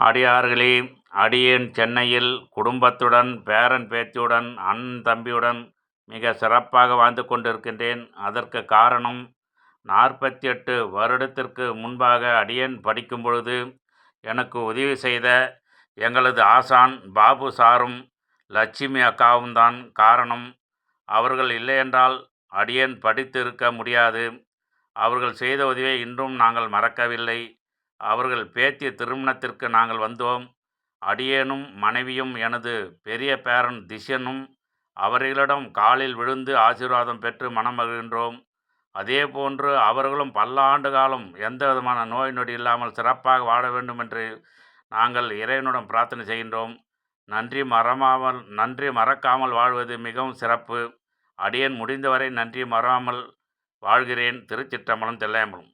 அடியார்களே அடியேன் சென்னையில் குடும்பத்துடன் பேரன் பேத்தியுடன் அண்ணன் தம்பியுடன் மிக சிறப்பாக வாழ்ந்து கொண்டிருக்கின்றேன். அதற்கு காரணம் நாற்பத்தி எட்டு வருடத்திற்கு முன்பாக அடியேன் படிக்கும் பொழுது எனக்கு உதவி செய்த எங்களது ஆசான் பாபு சாரும் லட்சுமி அக்காவும் தான். காரணம் அவர்கள் இல்லையென்றால் அடியேன் படித்திருக்க முடியாது. அவர்கள் செய்த உதவியை இன்றும் நாங்கள் மறக்கவில்லை. அவர்கள் பேத்தி திருமணத்திற்கு நாங்கள் வந்தோம். அடியேனும் மனைவியும் எனது பெரிய பேரன் திஷனும் அவர்களிடம் காலில் விழுந்து ஆசீர்வாதம் பெற்று மனமகிழ்கின்றோம் அதே போன்று அவர்களும் பல்லாண்டு காலம் எந்த விதமான நோய் நொடி இல்லாமல் சிறப்பாக வாழ வேண்டும் என்று நாங்கள் இறைவனுடன் பிரார்த்தனை செய்கின்றோம். நன்றி மறமாமல் நன்றி மறக்காமல் வாழ்வது மிகவும் சிறப்பு. அடியேன் முடிந்தவரை நன்றி மறவாமல் வாழ்கிறேன். திருச்சிற்றம்பலம் தில்லையம்பலம்.